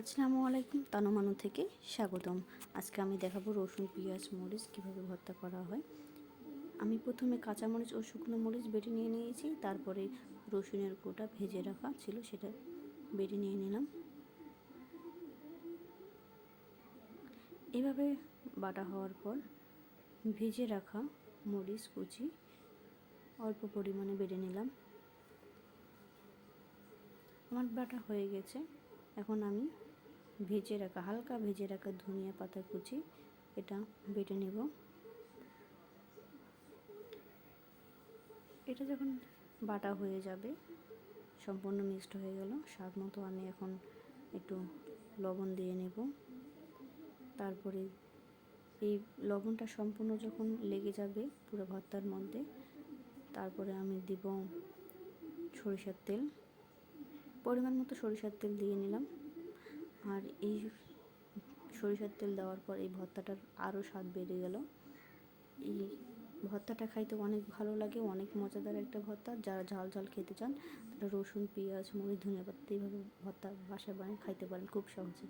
আসসালামু আলাইকুম তানুমানু থেকে স্বাগতম। আজকে আমি দেখাবো রসুন, পেঁয়াজ, মরিচ কীভাবে ভর্তা করা হয়। আমি প্রথমে কাঁচামরিচ ও শুকনো মরিচ বেটে নিয়ে নিয়েছি, তারপরে রসুনের কোটা ভেজে রাখা ছিল সেটা বেটে নিয়ে নিলাম। এভাবে বাটা হওয়ার পর ভেজে রাখা মরিচ কুচি অল্প পরিমাণে বেটে নিলাম। আমার বাটা হয়ে গেছে, এখন আমি ভেজে রাখা, হালকা ভেজে রাখা ধনিয়া পাতা কুচি, এটা বেটে নেব। এটা যখন বাটা হয়ে যাবে, সম্পূর্ণ মিক্সড হয়ে গেল, স্বাদ মতো আমি এখন একটু লবণ দিয়ে নেব। তারপরে এই লবণটা সম্পূর্ণ যখন লেগে যাবে পুরো ভর্তার মধ্যে, তারপরে আমি দিব সরিষার তেল। পরিমাণ মতো সরিষার তেল দিয়ে নিলাম। আর এই সরিষার তেল দেওয়ার পর এই ভর্তাটার আরও স্বাদ বেড়ে গেল। এই ভর্তাটা খাইতে অনেক ভালো লাগে, অনেক মজাদার একটা ভর্তা। যারা ঝাল ঝাল খেতে চান, তারা রসুন, পেঁয়াজ, মরিচ ধনে পাতা, এইভাবে ভর্তা বাসায় বানিয়ে খাইতে পারেন খুব সহজে।